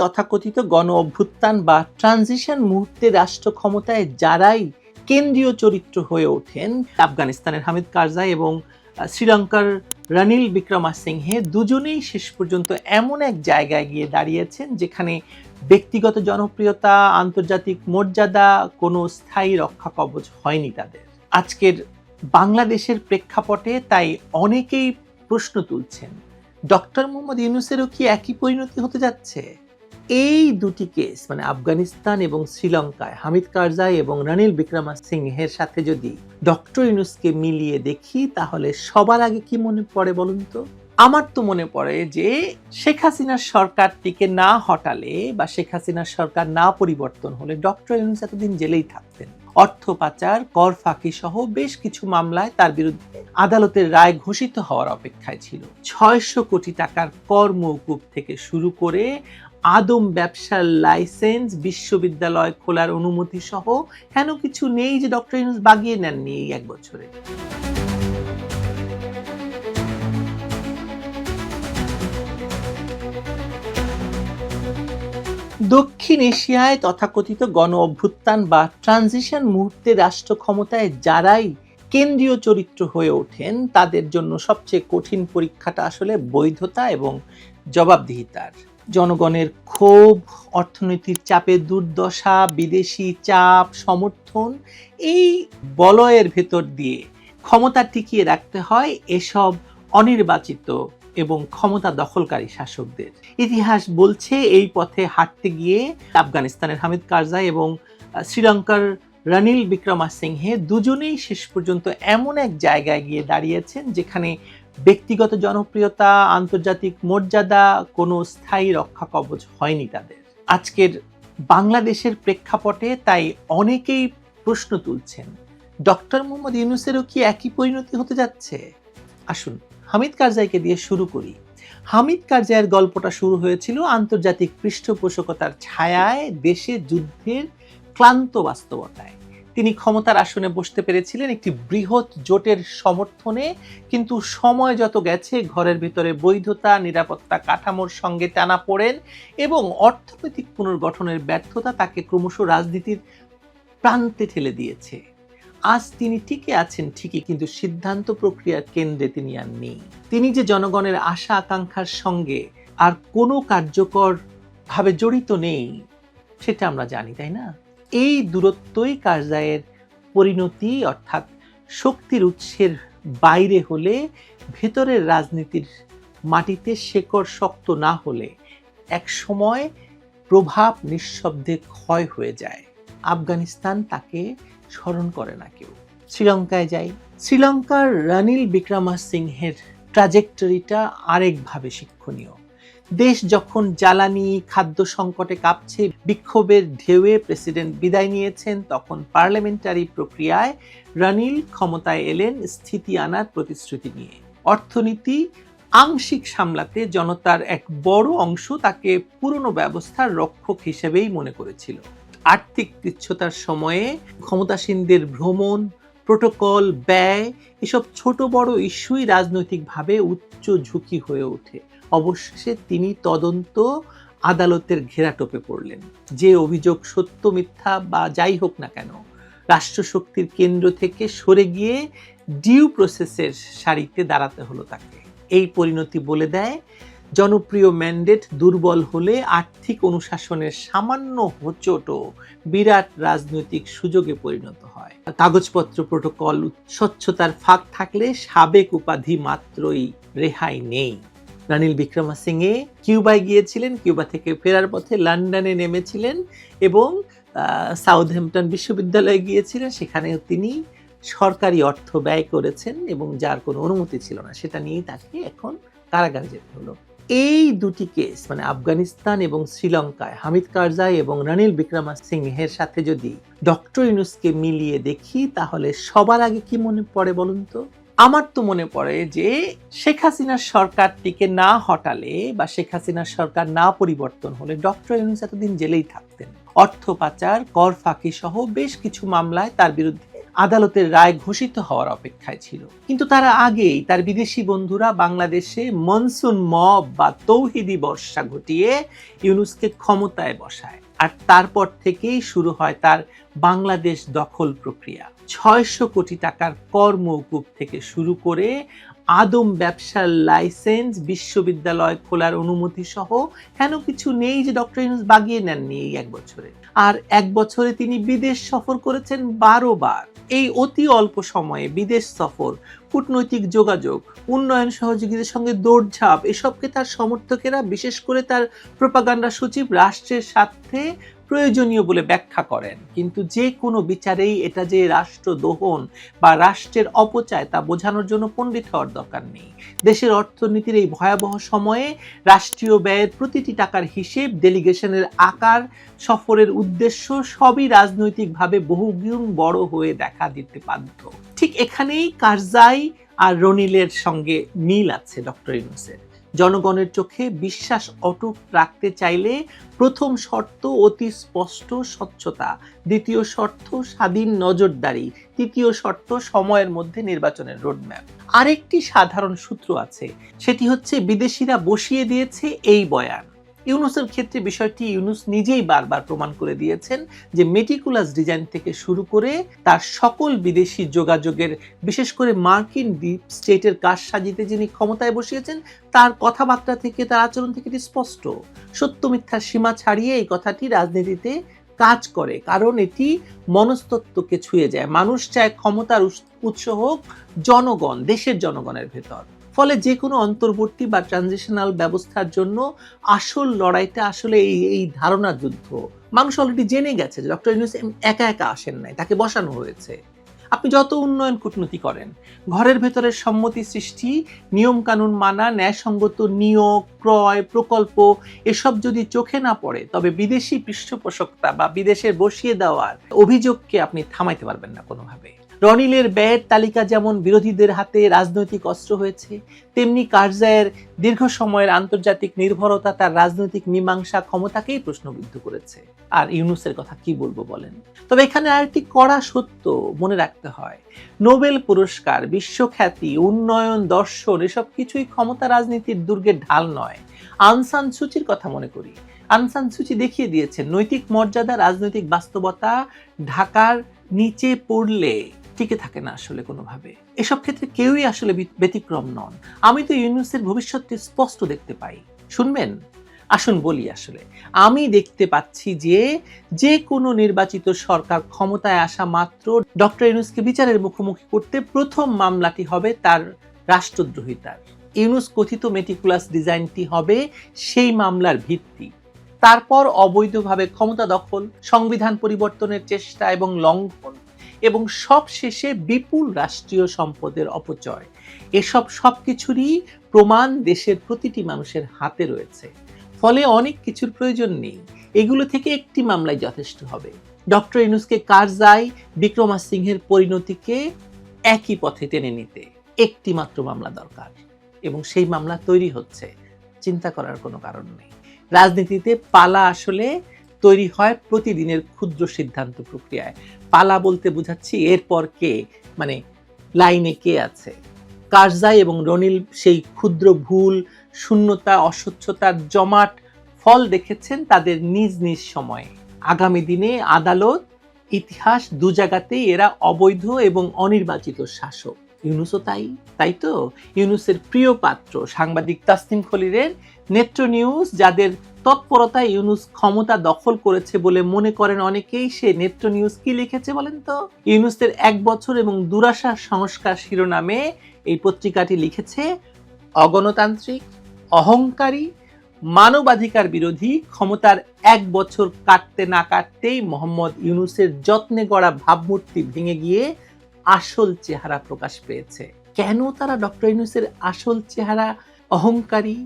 তথাকথিত গণ অভ্যুত্থান বা ট্রানজিশন মুহূর্তে রাষ্ট্র ক্ষমতায় যারাই কেন্দ্রীয় চরিত্র হয়ে ওঠেন, আফগানিস্তানের হামিদ কারজাই এবং শ্রীলঙ্কার রানিল বিক্রমাসিংহে দুজনেই শেষ পর্যন্ত এমন এক জায়গায় গিয়ে দাঁড়িয়েছেন যেখানে ব্যক্তিগত জনপ্রিয়তা, আন্তর্জাতিক মর্যাদা, কোনো স্থায়ী রক্ষা কবচ হয়নি তাদের। আজকের বাংলাদেশের প্রেক্ষাপটে তাই অনেকেই প্রশ্ন তুলছেন, ডক্টর মোহাম্মদ ইউনুসেরও কি একই পরিণতি হতে যাচ্ছে? এই দুটি কেস মানে আফগানিস্তান এবং শ্রীলঙ্কায়, হামিদ কারজাই এবং রানিল বিক্রমা সিংহের সাথে যদি ডক্টর ইউনুসকে মিলিয়ে দেখি, তাহলে সবার আগে কি মনে পড়ে বলুন তো? আমার তো মনে পড়ে যে শেখ হাসিনার সরকারটিকে না হটালে বা শেখ হাসিনার সরকার না পরিবর্তন হলে ডক্টর ইউনুস এতদিন জেলেই থাকতেন। অর্থ পাচার, কর ফাঁকি সহ বেশ কিছু মামলায় তার বিরুদ্ধে আদালতের রায় ঘোষিত হওয়ার অপেক্ষায় ছিল। ছয়শো কোটি টাকার কর মৌকুব থেকে শুরু করে আদম ব্যবসার লাইসেন্স বিশ্ববিদ্যালয় খোলার অনুমতি সহ কেন কিছু নেই যে ডক্টর ইউনুস বাগিয়ে নেননি এই এক বছরে? দক্ষিণ এশিয়ায় তথাকথিত গণ অভ্যুত্থান বা ট্রানজিশন মুহূর্তে রাষ্ট্র ক্ষমতায় যারাই কেন্দ্রীয় চরিত্র হয়ে ওঠেন, তাদের জন্য সবচেয়ে কঠিন পরীক্ষাটা আসলে বৈধতা এবং জবাবদিহিতার। জনগণের ক্ষোভ অর্থনীতির চাপে দুর্দশা, বিদেশি চাপ, সমর্থন, এই বলয়ের ভেতর দিয়ে ক্ষমতা টিকিয়ে রাখতে হয় এসব অনির্বাচিত এবং ক্ষমতা দখলকারী শাসকদের। ইতিহাস বলছে এই পথে হাঁটতে গিয়ে আফগানিস্তানের হামিদ কারজাই এবং শ্রীলঙ্কার রানিল বিক্রমাসিংহে দুজনেই শেষ পর্যন্ত এমন এক জায়গায় গিয়ে দাঁড়িয়েছেন যেখানে ব্যক্তিগত জনপ্রিয়তা, আন্তর্জাতিক মর্যাদা, কোনো স্থায়ী রক্ষা কবচ হয়নি তাদের। আজকের বাংলাদেশের প্রেক্ষাপটে তাই অনেকেই প্রশ্ন তুলছেন, ডক্টর মোহাম্মদ ইউনুসেরও কি একই পরিণতি হতে যাচ্ছে? আসুন হামিদ কারজাইকে দিয়ে শুরু করি। হামিদ কারজাইয়ের গল্পটা শুরু হয়েছিল আন্তর্জাতিক পৃষ্ঠপোষকতার ছায়ায় দেশে যুদ্ধের ক্লান্ত বাস্তবতায়। তিনি ক্ষমতার আসনে বসতে পেরেছিলেন একটি বৃহৎ জোটের সমর্থনে, কিন্তু সময় যত গেছে, ঘরের ভিতরে বৈধতা, নিরাপত্তা কাঠামোর সঙ্গে টানা পড়েন এবং অর্থনৈতিক পুনর্গঠনের ব্যর্থতা তাকে ক্রমশ রাজনীতির প্রান্তে ঠেলে দিয়েছে। আজ তিনি টিকে আছেন ঠিকই, কিন্তু সিদ্ধান্ত প্রক্রিয়ার কেন্দ্রে তিনি আর নেই। তিনি যে জনগণের আশা আকাঙ্ক্ষার সঙ্গে আর কোনো কার্যকর ভাবে জড়িত নেই, সেটা আমরা জানি, তাই না? এই দূরত্বই কারজাইয়ের পরিণতি, অর্থাৎ শক্তির উৎসের বাইরে হলে ভেতরের রাজনীতির মাটিতে শেকড় শক্ত না হলে এক সময় প্রভাব নিঃশব্দে ক্ষয় হয়ে যায়। আফগানিস্তান তাকে স্মরণ করে না কেউ। শ্রীলঙ্কায় যাই। শ্রীলঙ্কার রানিল বিক্রমা সিংহের ট্রাজেক্টরিটা আরেকভাবে শিক্ষণীয়। দেশ যখন জ্বালানি খাদ্য সংকটে কাঁপছে, বিক্ষোভের ঢেউয়ে প্রেসিডেন্ট বিদায় নিয়েছেন, তখন পার্লামেন্টারি প্রক্রিয়ায় রানিল ক্ষমতায় এলেন স্থিতি আনার প্রতিশ্রুতি নিয়ে। অর্থনীতি আংশিক সামলাতে জনতার এক বড় অংশ তাকে পুরনো ব্যবস্থার রক্ষক হিসেবেই মনে করেছিল। আর্থিক কৃচ্ছতার সময়ে ক্ষমতাসীনদের ভ্রমণ প্রোটোকল, ব্যয়, এসব ছোট বড় ইস্যুই রাজনৈতিকভাবে উচ্চ ঝুঁকি হয়ে ওঠে। অবশেষে তিনি তদন্ত আদালতের ঘেরাটোপে পড়লেন। যে অভিযোগ সত্য, মিথ্যা বা যাই হোক না কেন, রাষ্ট্রশক্তির কেন্দ্র থেকে সরে গিয়ে ডিউ প্রসেসের সারিতে দাঁড়াতে হলো তাকে। এই পরিণতি বলে দেয় জনপ্রিয় ম্যান্ডেট দুর্বল হলে আর্থিক অনুশাসনের সামান্য হোঁচটও বিরাট রাজনৈতিক সুযোগে পরিণত হয়। কাগজপত্র প্রোটোকল, স্বচ্ছতার ফাঁক থাকলে সাবেক উপাধি মাত্রই রেহাই নেই। রানিল বিক্রমা সিংয়ে কিউবায় গিয়েছিলেন, কিউবা থেকে ফেরার পথে লন্ডনে নেমেছিলেন এবং সাউথহ্যাম্পটন বিশ্ববিদ্যালয়ে গিয়েছিলেন, সেখানেও তিনি সরকারি অর্থ ব্যয় করেছেন এবং যার কোনো অনুমতি ছিল না, সেটা নিয়েই তাকে এখন কারাগারে যেতে হলো। এই দুটি কেস মানে আফগানিস্তান এবং শ্রীলঙ্কায়, হামিদ কারজাই এবং রানিল বিক্রমা সিংহের সাথে যদি ডক্টর ইউনুসকে মিলিয়ে দেখি, তাহলে সবার আগে কি মনে পড়ে বলুন তো? আমার তো মনে পড়ে যে শেখ হাসিনার সরকারটিকে না হটালে বা শেখ হাসিনার সরকার না পরিবর্তন হলে ডক্টর ইউনুস এতদিন জেলেই থাকতেন। অর্থ পাচার, কর ফাঁকি সহ বেশ কিছু মামলায় তার বিরুদ্ধে আদালতের রায় ঘোষিত হওয়ার অপেক্ষায় ছিল। কিন্তু তারা আগেই তার বিদেশি বন্ধুরা বাংলাদেশে মনসুন মব বা তৌহিদি বর্ষা ঘটিয়ে ইউনুসকে ক্ষমতায় বসায়। আর তারপর থেকেই শুরু হয় তার বাংলাদেশ দখল প্রক্রিয়া। ছয়শো কোটি টাকার কর মৌকুব থেকে শুরু করে আদম ব্যবসার লাইসেন্স বিশ্ববিদ্যালয় খোলার অনুমতি সহ কেন কিছু নেই যে ডক্টর ইউনুস বাগিয়ে নেননি এই এক বছরে? আর এক বছরে তিনি বিদেশ সফর করেছেন বারো বার। এই অতি অল্প সময়ে বিদেশ সফর, কূটনৈতিক যোগাযোগ, উন্নয়ন সহযোগীদের সঙ্গে দৌড়ঝাঁপ, এসবকে তার সমর্থকেরা, বিশেষ করে তার প্রপাগান্ডা সচিব, রাষ্ট্রের স্বার্থে প্রয়োজনীয় বলে ব্যাখ্যা করেন। কিন্তু যে কোনো বিচারেই এটা যে রাষ্ট্র দোহন বা রাষ্ট্রের অপচয় তা বোঝানোর জন্য পণ্ডিত হওয়ার দরকার নেই। দেশের অর্থনীতির এই ভয়াবহ সময়ে রাষ্ট্রীয় ব্যয়ের প্রতিটি টাকার হিসেব, ডেলিগেশনের আকার, সফরের উদ্দেশ্য সবই রাজনৈতিকভাবে বহুগুণ বড় হয়ে দেখা দিতে বাধ্য। ঠিক এখানেই কারজাই আর রনিলের সঙ্গে মিল আছে ডক্টর ইউনুসের। জনগণের চোখে বিশ্বাস অটুট রাখতে চাইলে প্রথম শর্ত অতি স্পষ্ট স্বচ্ছতা, দ্বিতীয় শর্ত স্বাধীন নজরদারি, তৃতীয় শর্ত সময়ের মধ্যে নির্বাচনের রোডম্যাপ। আরেকটি সাধারণ সূত্র আছে, সেটি হচ্ছে বিদেশিরা বসিয়ে দিয়েছে এই বয়ান। ইউনুসের ক্ষেত্রে বিষয়টি ইউনুস নিজেই বারবার প্রমাণ করে দিয়েছেন যে মেটিকুলাস ডিজাইন থেকে শুরু করে তার সকল বিদেশি যোগাযোগের, বিশেষ করে মার্কিন ডিপ স্টেটের কাজ সাজিতে যিনি ক্ষমতায় বসিয়েছেন, তার কথাবার্তা থেকে, তার আচরণ থেকে এটি স্পষ্ট। সত্য মিথ্যার সীমা ছাড়িয়ে এই কথাটি রাজনীতিতে কাজ করে, কারণ এটি মনস্তত্ত্বকে ছুঁয়ে যায়। মানুষ চায় ক্ষমতার উৎস হোক জনগণ, দেশের জনগণের ভেতর। ফলে যে কোনো অন্তর্বর্তী বা ট্রানজিশনাল ব্যবস্থার জন্য আসল লড়াইটা আসলে এই এই ধারণা যুদ্ধ। মানুষ অলরেডি জেনে গেছে যে ডক্টর ইউনুস একা একা আসেন নাই, তাকে বসানো হয়েছে। আপনি যত উন্নয়ন কূটনীতি করেন, ঘরের ভেতরে সম্মতি সৃষ্টি নিয়ম কানুন মানা, ন্যায়সঙ্গত নিয়োগ, ক্রয়, প্রকল্প, এসব যদি চোখে না পড়ে, তবে বিদেশি পৃষ্ঠপোষকতা বা বিদেশের বসিয়ে দেওয়ার অভিযোগকে আপনি থামাইতে পারবেন না কোনোভাবে। রনিলের ব্যয়ের তালিকা যেমন বিরোধীদের হাতে রাজনৈতিক অস্ত্র হয়েছে, তেমনি কারজায়ের দীর্ঘ সময়ের আন্তর্জাতিক নির্ভরতা তার রাজনৈতিক মীমাংসা ক্ষমতাকেই প্রশ্নবিদ্ধ করেছে। আর ইউনুসের কথা কি বলব বলেন? তবে এখানে আরেকটি কড়া সত্য মনে রাখতে হয়। নোবেল পুরস্কার, বিশ্বখ্যাতি, উন্নয়ন, দর্শন এসব কিছুই ক্ষমতা রাজনীতির দুর্গের ঢাল নয়। আনসান সূচির কথা মনে করি। আনসান সূচি দেখিয়ে দিয়েছেন, নৈতিক মর্যাদা, রাজনৈতিক বাস্তবতা ঢাকার নিচে পড়লে টিকে থাকে না আসলে কোনোভাবে। এসব ক্ষেত্রে কেউই আসলে ব্যতিক্রম নন। আমি তো ইউনুসের ভবিষ্যৎটি স্পষ্ট দেখতে পাই। শুনবেন? আসুন বলি আসলে। আমি দেখতে পাচ্ছি যে যে কোনো নির্বাচিত সরকার ক্ষমতায় আসা মাত্র ডক্টর ইউনুসকে বিচারের মুখোমুখি করতে প্রথম মামলাটি হবে তার রাষ্ট্রদ্রোহিতার। ইউনুস কথিত মেটিকুলাস ডিজাইনটি হবে সেই মামলার ভিত্তি। তারপর অবৈধভাবে ক্ষমতা দখল, সংবিধান পরিবর্তনের চেষ্টা এবং লঙ্ঘন এবং সব শেষে বিপুল রাষ্ট্রীয় সম্পদের অপচয়। এসব সব কিছুরই প্রমাণ দেশের প্রতিটি মানুষের হাতে রয়েছে। ফলে অনেক কিছুর প্রয়োজন নেই। এগুলো থেকে একটি মামলায় যথেষ্ট হবে। ডক্টর ইনুসকে কারজাই বিক্রমা সিংহের পরিণতিকে একই পথে টেনে নিতে একটি মাত্র মামলা দরকার। এবং সেই মামলা তৈরি হচ্ছে। চিন্তা করার কোনো কারণ নেই। রাজনীতিতে পালা আসলে তৈরি হয় প্রতিদিনের ক্ষুদ্র সিদ্ধান্ত প্রক্রিয়ায়। পালা বলতে বুঝাচ্ছি, এরপর কে? মানে লাইনে কে আছে? কারজাই এবং রনিল সেই ক্ষুদ্র ভুল, শূন্যতা অস্বচ্ছতার জমাট ফল দেখেছেন তাদের নিজ নিজ সময়ে। আগামী দিনে আদালত, ইতিহাস দু জায়গাতেই এরা অবৈধ এবং অনির্বাচিত শাসক। ইউনুসও তাই তাই তো? ইউনুসের প্রিয় পাত্র সাংবাদিক তাসনিম খলিরের নেত্র নিউজ, যাদের তৎপরতায় ইউনুস ক্ষমতা দখল করেছে বলে মনে করেন অনেকেই। সে নেত্র নিউজ কি লিখেছে বলেন তো? ইউনুসের এক বছর এবং দুরাশা সংস্কার শিরোনামে এই পত্রিকাটি লিখেছে, অগণতান্ত্রিক, অহংকারী, মানবাধিকার বিরোধী, ক্ষমতার এক বছর কাটতে না কাটতেই মোহাম্মদ ইউনুসের যত্নে গড়া ভাবমূর্তি ভেঙে গিয়ে আসল চেহারা প্রকাশ পেয়েছে। কেন তারা ডক্টর ইউনুসের আসল চেহারা অহংকারী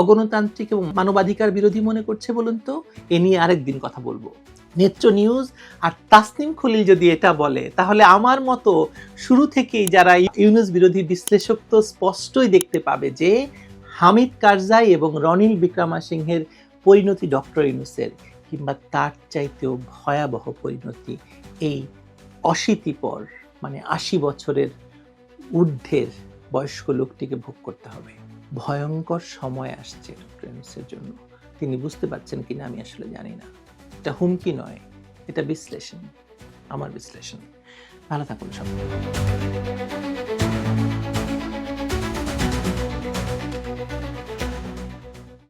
অগণতান্ত্রিক এবং মানবাধিকার বিরোধী মনে করছে বলুন তো? এ নিয়ে আরেকদিন কথা বলব। নেত্র নিউজ আর তাসনিম খলিল যদি এটা বলে, তাহলে আমার মতো শুরু থেকেই যারা ইউনুস বিরোধী বিশ্লেষক তো স্পষ্টই দেখতে পাবে যে হামিদ কারজাই এবং রনিল বিক্রমা সিংহের পরিণতি ডক্টর ইউনুসের, কিংবা তার চাইতেও ভয়াবহ পরিণতি এই অশীতিপর মানে আশি বছরের ঊর্ধ্বের বয়স্ক লোকটিকে ভোগ করতে হবে। ভয়ঙ্কর সময় আসছে ডক্টর জন্য। তিনি বুঝতে পারছেন কিনা আমি আসলে জানি না। এটা হুমকি নয়, এটা বিশ্লেষণ, আমার বিশ্লেষণ। ভালো থাকুন সবাই।